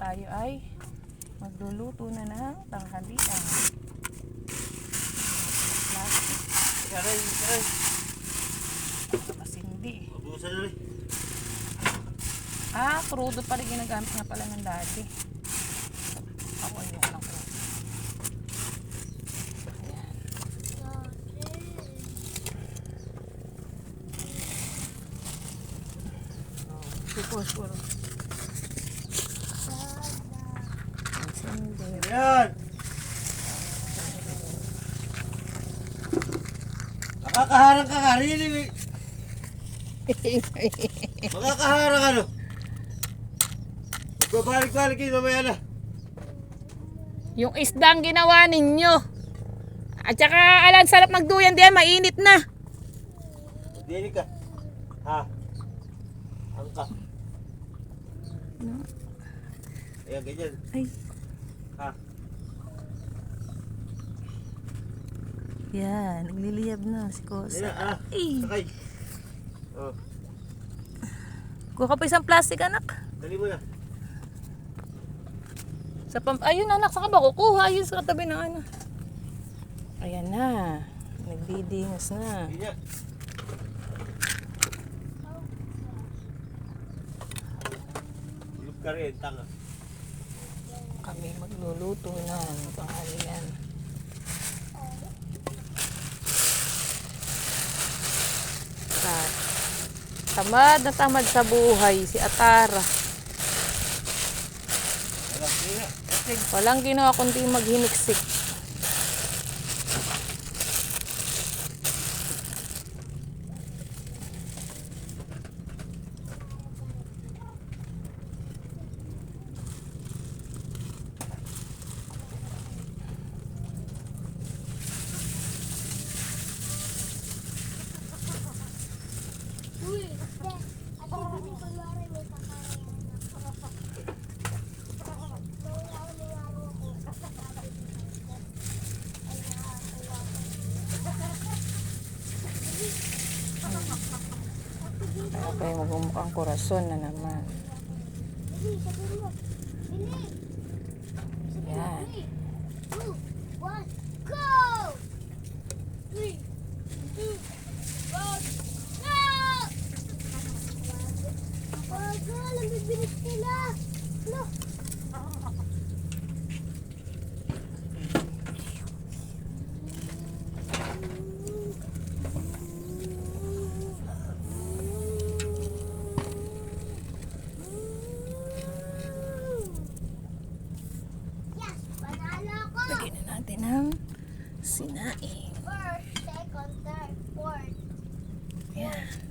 tayo ay magluluto na ng tanghalian. Plastic Aray, aray. kasi hindi. Mabusan na rin. Ah, crudo pa rin ginagamit nga pala ng dati. Ako ayoko ng crudo. Ayan. Sipos, puro. Yan! Makakaharang ka nga, really. Makakaharang ano? Babalik-balik kayo mamaya na. Yung isda ang ginawa ninyo. At saka, alam, sarap magduyan diyan, mainit na. Dili ka. Ha? Ang ka. No? Ayan, ganyan. Ay. Ha? Yan, nagliliyab na si Ayan, Kosa. ah. Ay, Sakay. Oh, kuha ka pa isang plastic, anak. dali mo na. Sa pam Ayun, anak, saan ka ba kukuha? Ayun, sa katabi ng ano. Ayan na. Nagdidingos na. Ganyan. Tulog ka rin, tanga. Kami magluluto ng panghalian. Sa tamad na tamad sa buhay, si Atara. Walang ginawa kundi maghiniksik. Kayo magmumukhang kurason na naman. Yan. Bagal, ang bibilis nila. No. Yes, panalo ko! Lagyan na natin ng sinaing. First, second, third, fourth. Yan.